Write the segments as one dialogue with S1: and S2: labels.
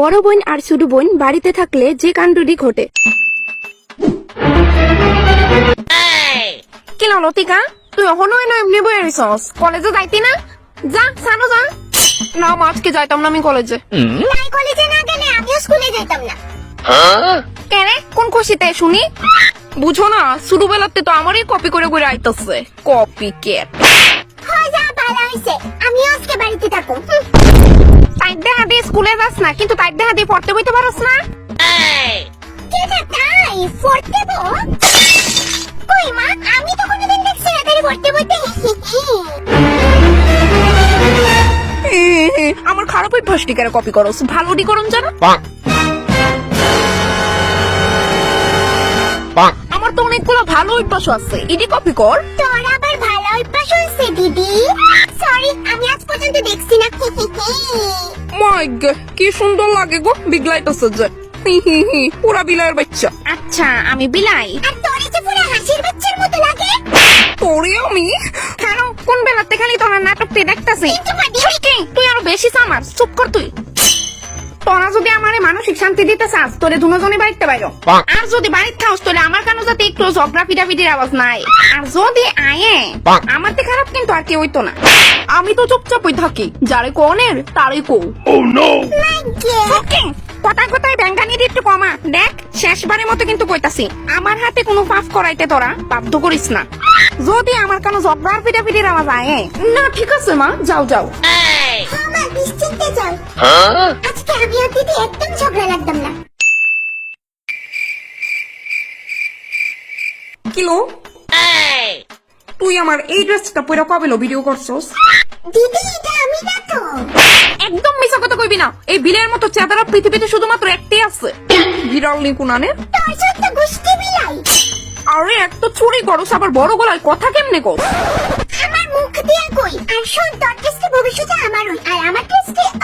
S1: বড় বোন আর ছোট বোন বাড়িতে থাকলে যে কাণ্ডটি ঘটে।
S2: কি লতিকা? তুই এখনও এমনি বই আনিসস কলেজে যাইতি না? যা সানো যা। না আজকে যাইতাম না আমি কলেজে।
S3: তাই কলেজে না গেলে আমিও স্কুলে যেতাম না।
S2: কেন কোন খুশিতে শুনি? বুঝো না শুরু বেলাতে তো আমারই কপি করে করে আইতাছে। কপি কে?
S3: হয় যা ভালো হইছে। আমিও আজকে বাড়িতে থাকো
S2: তাই দেখা দিয়ে স্কুলে যাস না কিন্তু তাই দেখা দিয়ে পড়তে বইতে পারস না?
S3: তাই? পড়তে কই মা আমি তো কোনোদিন দেখছি না তাই পড়তে বলতে
S2: আমার খারাপ অভ্যাস টিকারে কপি করস? ভালো ডি করন জানা? আমার তো অনেকগুলো ভালো অভ্যাস আছে। ইডি কপি কর।
S3: তোর আবার ভালো অভ্যাস হচ্ছে দিদি। সরি আমি আজ পর্যন্ত দেখছি না।
S2: মাই কি সুন্দর লাগে গো বিগলাইতেছে যে। পুরা বিলাইয়ের বাচ্চা। আচ্ছা আমি বিলাই।
S3: আর তোর যে পুরা হাসির বাচ্চার মতো লাগে?
S2: তোরে আমি? কেন? কোন বেলাতে খালি তোমার নাটকটি দেখতেছি তুই আরও বেশি সামার চুপ কর তুই। তোরা যদি আমারে মানসিক শান্তি দিতে চাস তোরে দুজনে বাড়িতে বাইরো। আর যদি বাড়িতে খাওস তোরে আমার কেন যাতে একটু ঝগড়া পিটাপিটির আওয়াজ নাই? আর যদি আয়ে আমার তে খারাপ কিন্তু আর কেউ হইতো না। আমি তো চুপচাপই থাকি যারে কোনের তারে কো।
S3: লাগে
S2: ওকে কথায় কথায় ব্যাঙ্গানির একটু কমা। দেখ শেষবারের মতো কিন্তু কইতাছি আমার হাতে কোনো পাপ করাইতে তোরা বাধ্য করিস না। যদি আমার কোনো জব্বার পিটাপিটির আওয়াজ আয়ে। না ঠিক আছে মা যাও যাও।
S3: আমার যাও। আজকে আমি আর একদম ঝগড়া লাগতাম না।
S2: কিলো? তুই আমার এই ড্রেসটা পরে কবে ভিডিও করছস?
S3: দিদি এটা আমি না তো।
S2: একদম মিছা কথা কইবি না। এই বিলের মতো চেদারা পৃথিবীতে শুধুমাত্র একটাই আছে। বিড়াল নিকুনানে।
S3: তোর গুষ্টি বিলাই।
S2: আরে এক তো চুরি করস আবার বড় গলায় কথা কেমনে কর
S3: আমার মুখ দিয়ে কই? আর শোন তোর টেস্টে ভবিষ্যতে আমার আর আমার আমার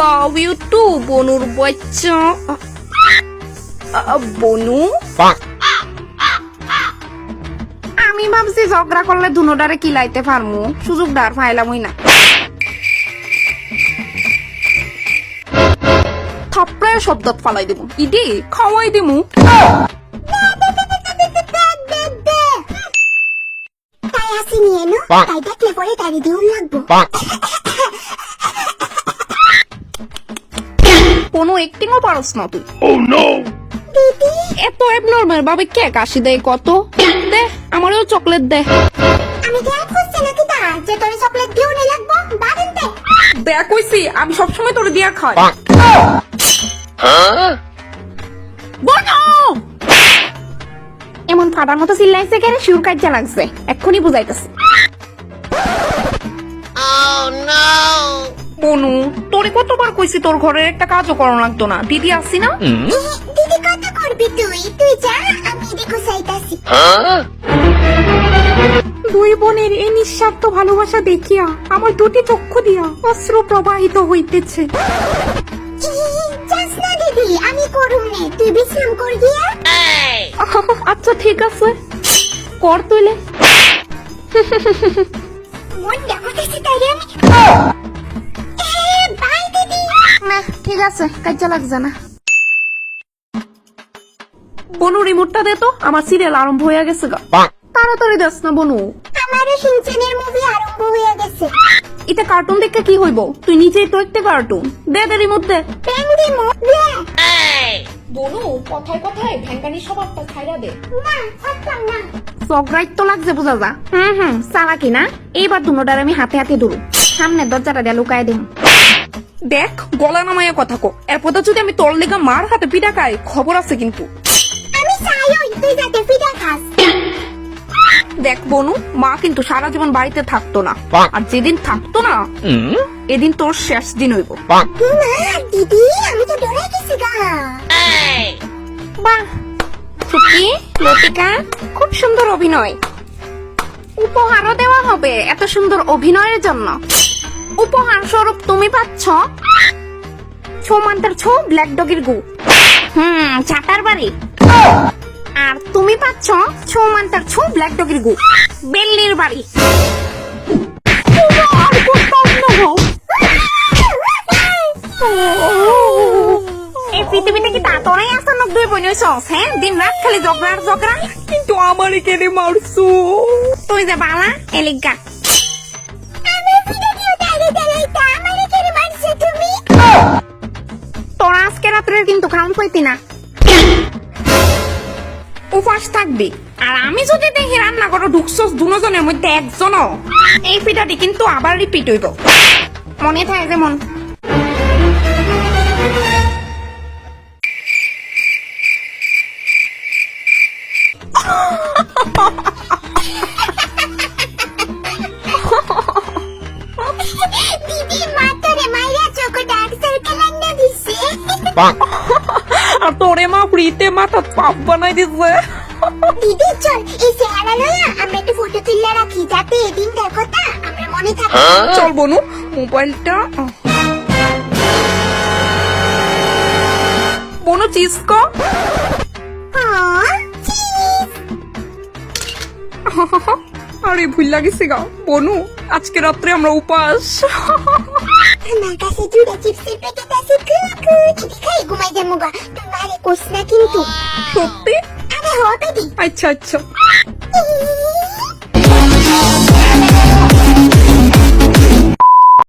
S2: লাভ ইউ টু বনুর বাচ্চা। বনু? আমি ভাবছি ঝগড়া করলে দুনোটারে কিলাইতে পারমু। সুযোগ ডার ফাইলামই না। থাপড়ায় শব্দত ফালাই দেবো ইডি খাওয়াই দিমু।
S3: তাই আসি নিয়ে নো তাই দেখলে পরে তারি দিউন লাগবো।
S2: কোনো একটিংও পারস না তুই।
S3: দিদি
S2: এত এবনর্মাল ভাবে কে কাশি দেয় কত। দে আমারও চকলেট দে।
S3: আমি গ্যাপ করছি নাকি তা? যে তোর চকলেট দিও দিউনে লাগবো বাদিন দে।
S2: দেখ কইছি আমি সবসময় তোরে দিয়া খাই। বনো এমন ফাটার মতো চিল্লাইছে কেন? সুর কাজা লাগছে। এক্ষুনি বুঝাইতেছে। বনু তোরে কতবার কইছি তোর ঘরের একটা কাজও করানো লাগতো না? দিদি আসছি না?
S3: দিদি কত করবি তুই। তুই যা আমি দেখো চাইতাছি
S1: দুই বোনের এই নিঃস্বার্থ ভালোবাসা দেখিয়া আমার দুটি চক্ষু দিয়া অশ্রু প্রবাহিত হইতেছে।
S3: দিদি আমি করুম নে। তুই বিশ্রাম কর গিয়া।
S2: আচ্ছা ঠিক আছে। কর তুইলে।
S3: মন দেখতেছি তাই আমি।
S2: না ঠিক আছে কাজা লাগছে না। বনু রিমোটটা দে তো আমার সিরিয়াল আরম্ভ হয়ে গেছে গা। তাড়াতাড়ি দেস না বনু।
S3: আমারও সিনচানের মুভি আরম্ভ হয়ে গেছে।
S2: এটা কার্টুন দেখে কি হইব? তুই নিজেই তো একটা কার্টুন দে দে রিমোট দে। বনু কথায় কথায় ভ্যাঙ্গানি স্বভাবটা ছাইরা দে।
S3: না থাকতাম না।
S2: চকরাইট তো লাগছে বোঝা যা। হুম হুম চালাকি না? এইবার দুনোটার আমি হাতে হাতে ধরু। সামনে দরজাটা দিয়ে লুকায় দিম। দেখ গলা নামাইয়া কথা কো। এরপর যদি আমি তোর লেগা মার হাতে পিটা খাই খবর আছে কিন্তু।
S3: আমি চাই ওই তুই যাতে ফিটা খাস।
S2: দেখ বনু মা কিন্তু সারা জীবন বাড়িতে থাকতো না। আর যেদিন থাকতো না এদিন তোর শেষ দিন হইব।
S3: দিদি আমি তো ডরে গেছি গা।
S2: বাহ সুকি লতিকা খুব সুন্দর অভিনয়। উপহারও দেওয়া হবে এত সুন্দর অভিনয়ের জন্য। উপহার স্বরূপ তুমি পাচ্ছ ছৌমান্তার ছৌ ব্ল্যাক ডগের গু। হুম চাটার বাড়ি। আর তুমি পাচ্ছ ছৌমান্তার ছৌ ব্ল্যাক ডগের গু। বেল্লির বাড়ি। এই পৃথিবীতে কি তা তোরাই আসানক দুই বোন হ্যাঁ? দিন রাত খালি ঝগড়া আর ঝগড়া।
S1: কিন্তু আমারে কেড়ে মারছো।
S2: তুই যে বালা এলিগা। আজকে রাত্রে কিন্তু খাম পাইতি না। উপাস থাকবি। আর আমি যদি দেখি রান্না করো ঢুকছস দুজনের মধ্যে একজনও, এই পিঠাটি কিন্তু আবার রিপিট হইব। মনে থাকে যেমন।
S3: দিদি
S1: আর তোরে মা ফ্রিতে মাথা পাপ বানাই দিছে।
S3: দিদি চল এই চেহারা লয়া আমরা একটু ফটো তুললে রাখি যাতে এদিন দেখো তা আমরা মনে থাকে।
S1: চল বনু মোবাইলটা বনু চিসকো
S3: হ্যাঁ
S1: আরে ভুল লাগিছে গা। বনু আজকে রাত্রে আমরা উপাস।
S3: আমার কাছে জুড়ে চিপসের প্যাকেট যাব গা তোমারে না কিন্তু।
S1: সত্যি?
S3: আরে হবে দি
S1: আচ্ছা আচ্ছা।